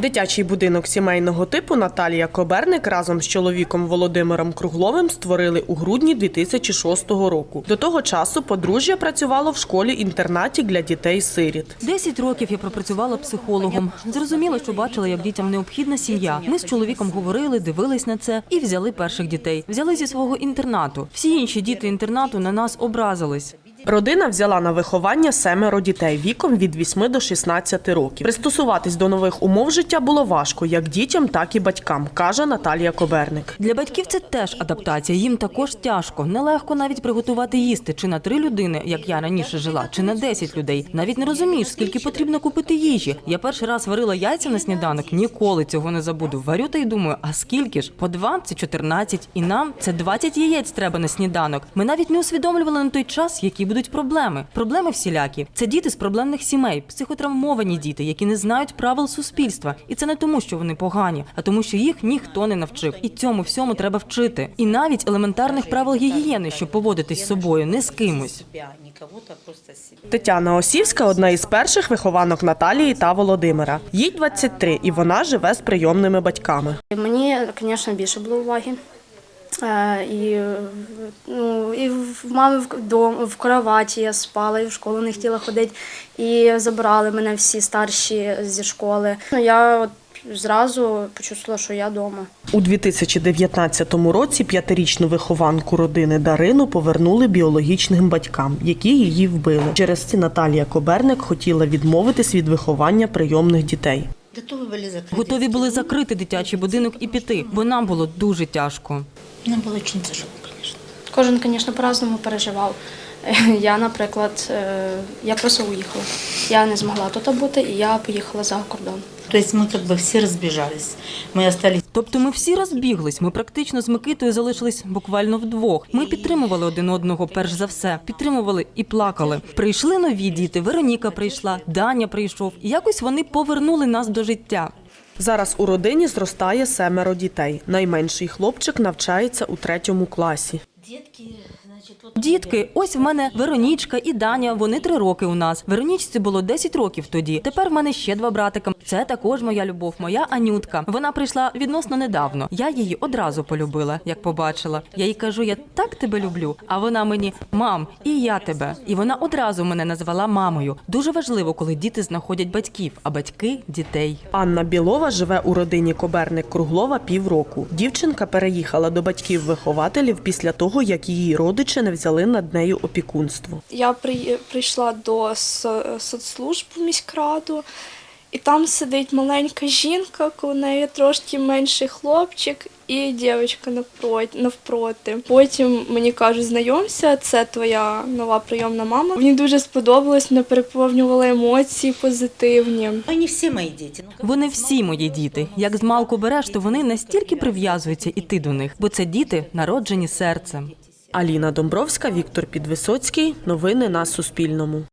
Дитячий будинок сімейного типу Наталія Коберник разом з чоловіком Володимиром Кругловим створили у грудні 2006 року. До того часу подружжя працювало в школі-інтернаті для дітей-сиріт. Десять років я пропрацювала психологом. Зрозуміло, що бачила, як дітям необхідна сім'я. Ми з чоловіком говорили, дивились на це і взяли перших дітей. Взяли зі свого інтернату. Всі інші діти інтернату на нас образились. Родина взяла на виховання семеро дітей віком від 8 до 16 років. Пристосуватись до нових умов життя було важко як дітям, так і батькам, каже Наталія Коберник. Для батьків це теж адаптація. Їм також тяжко. Нелегко навіть приготувати їсти чи на три людини, як я раніше жила, чи на 10 людей. Навіть не розумієш, скільки потрібно купити їжі. Я перший раз варила яйця на сніданок, ніколи цього не забуду. Варю та й думаю, а скільки ж? По два це 14, і нам це 20 яєць треба на сніданок. Ми навіть не усвідомлювали на той час, які будуть проблеми. Проблеми всілякі. Це діти з проблемних сімей, психотравмовані діти, які не знають правил суспільства. І це не тому, що вони погані, а тому, що їх ніхто не навчив. І цьому всьому треба вчити. І навіть елементарних правил гігієни, щоб поводитись з собою, не з кимось. Тетяна Осівська одна із перших вихованок Наталії та Володимира. Їй 23, і вона живе з прийомними батьками. Мені, звісно, більше було уваги. Е, І, ну, і в мами в, дом, в кроваті я спала, і в школу не хотіла ходити. І забрали мене всі старші зі школи. Ну, я от зразу почувствувала, що я вдома. У 2019 році п'ятирічну вихованку родини Дарину повернули біологічним батькам, які її вбили. Через це Наталія Коберник хотіла відмовитись від виховання прийомних дітей. Готовы были закрыть. Готові були закрити дитячий будинок і піти, бо нам було дуже тяжко. Нам было очень тяжело, конечно. Кожен, звісно, по-разному переживав. Я, наприклад, е, я просто уїхала. Я не змогла тут бути, і я поїхала за кордон. То есть мы как бы все разбежались. Тобто ми всі розбіглись. Ми практично з Микитою залишились буквально вдвох. Ми підтримували один одного, перш за все. Підтримували і плакали. Прийшли нові діти. Вероніка прийшла, Даня прийшов. І якось вони повернули нас до життя. Зараз у родині зростає семеро дітей. Найменший хлопчик навчається у третьому класі. вот Дітки, ось в мене Веронічка і Даня. Вони три роки у нас. Веронічці було 10 років тоді. Тепер в мене ще два братика. Це також моя любов, моя Анютка. Вона прийшла відносно недавно. Я її одразу полюбила, як побачила. Я їй кажу, я так тебе люблю. А вона мені мам, і я тебе. І вона одразу мене назвала мамою. Дуже важливо, коли діти знаходять батьків, а батьки дітей. Анна Білова живе у родині Коберник Круглова півроку. Дівчинка переїхала до батьків-вихователів після того, як її родичі не взяли над нею опікунство. Я при, прийшла до соцслужб міськраду, і там сидить маленька жінка, коли неї трошки менший хлопчик і дівчинка навпроти, навпроти. Потім мені кажуть, знайомся, це твоя нова прийомна мама. Мені дуже сподобалось, мене переповнювали емоції позитивні. они все мои дети. Ну, Вони всі мої діти. Як з малку береш, то вони настільки прив'язуються і ти до них, бо це діти, народжені серцем. Аліна Домбровська, Віктор Підвисоцький. Новини на Суспільному.